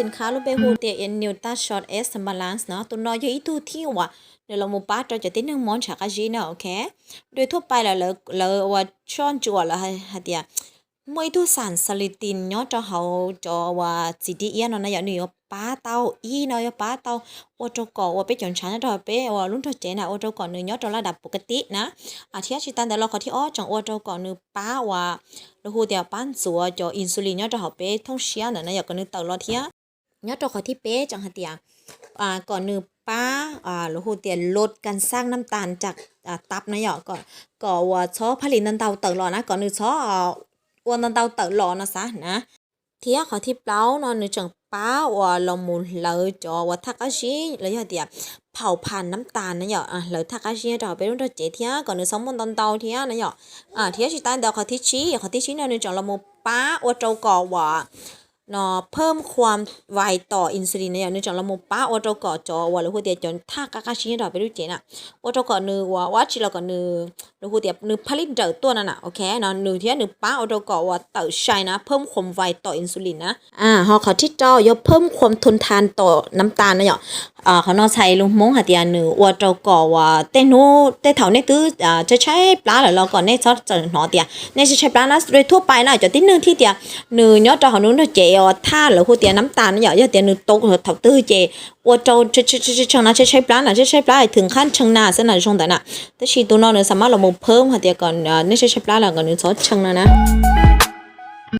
สินค้ารูปแบบโฮเตียเอ็นนิวตาช็อตเอสบาลานซ์เนาะตัวนอยอีตูที่ว่าเดี๋ยวเรามาป้าเราจะติดหนึ่งมอนฉากาจีเนาะโอเคโดยทั่วไปแล้วเราเราว่าช่อนจัวแล้วฮะเดียมวยทุสารสลิตินเนาะจะเขาจะว่าจีดีเอียนเนาะนะอย่างนี้ป้าเต้าอีเนาะป้าเต้าว่าจะก่อว่าไปจนชั้นจะไปว่ารุ่นเธอเจนะว่าจะก่อนเนื้อเนาะจะระดับปกตินะอาทิตย์ชิตันแต่เราขอที่อ้อจังว่าจะก่อนเนื้อป้าว่าแล้วหูเดียวปั้นสัวจออินซูลินเนาะจะเขาไปท่องเชียนะนะอยากกันนึกตลอดเทีย เนาะจะขอที่เป๊จังหะเตียอ่าก่อนนึงป้าอ่าแล้วหูเตียลดการสร้างน้ำตาลจากอ่าตับนะหยอกก่อนก่อว่าชอผลิตน้ำเตาเตลอดนะก่อนนึงช้ออ่าอ้วนน้ำเตาเตลอดนะซะนะเทียขอที่เปล่าเนาะนึกจังป้าว่าเรามูลเลยจอว่าทักอาชีแล้วอย่างเดียเผาผ่านน้ำตาลนะหยออะแล้วทักอาชีจะเอาไปรุ่นเจเทียก่อนนึงสองมันตอนเตาเทียนะหยออ่าที่ชิตันเดี๋ยวขอที่ชี้ขอที่ชี้เนี่ยในจังเราโมป้าว่าเจ้าก่อว่า เนาะเพิ่มความไวต่ออินซูลินเนี่ยในจังเราโมป้าว่าเจ้ากอจอว่าหรือหัวเดียจนถ้ากากาชี้เราไปดูเจน่ะว่าเจ้ากอนือว่าว่าชิเราก่อนือหรือหัวเดียนือผลิตเดือตัวนั่นน่ะโอเคเนาะนือที่นือป้าว่าเจ้ากอว่าเต่าใช่นะเพิ่มความไวต่ออินซูลินนะอ่าฮอขอที่จอยเพิ่มความทนทานต่อน้ำตาลนะเหรออ่าเขานอใช้ลุงมงหาเตียนือว่าเจ้ากอว่าเต้นูเต้เถาเนี่ยตื้ออ่าจะใช้ปลาหรือเราก่อนเนี่ยชอบจะหนอเตียเนี่ยจะใช้ปลานะโดยทั่วไปนะจะติดนึงที่เตียนือเนาะเจ้าเขานู้นเจอท่าหรือหัวเตียน้ำตาลเนี่ยอย่าเตียนึกตกหรือเถาตื้อเจว่าโจ้าจะจะจะจะชังนะจะใช้ปลาหนะใช้ใช้ปลาถึงขั้นชงนาเส้นไหนชงแต่น่ะแต่ชีตัวนอนเนี่ยสามารถเราเพิ่มหัวเตียก่อนเนี่ยใช้ใช้ปลาแล้วก่อนนึงซอสชงนะนะ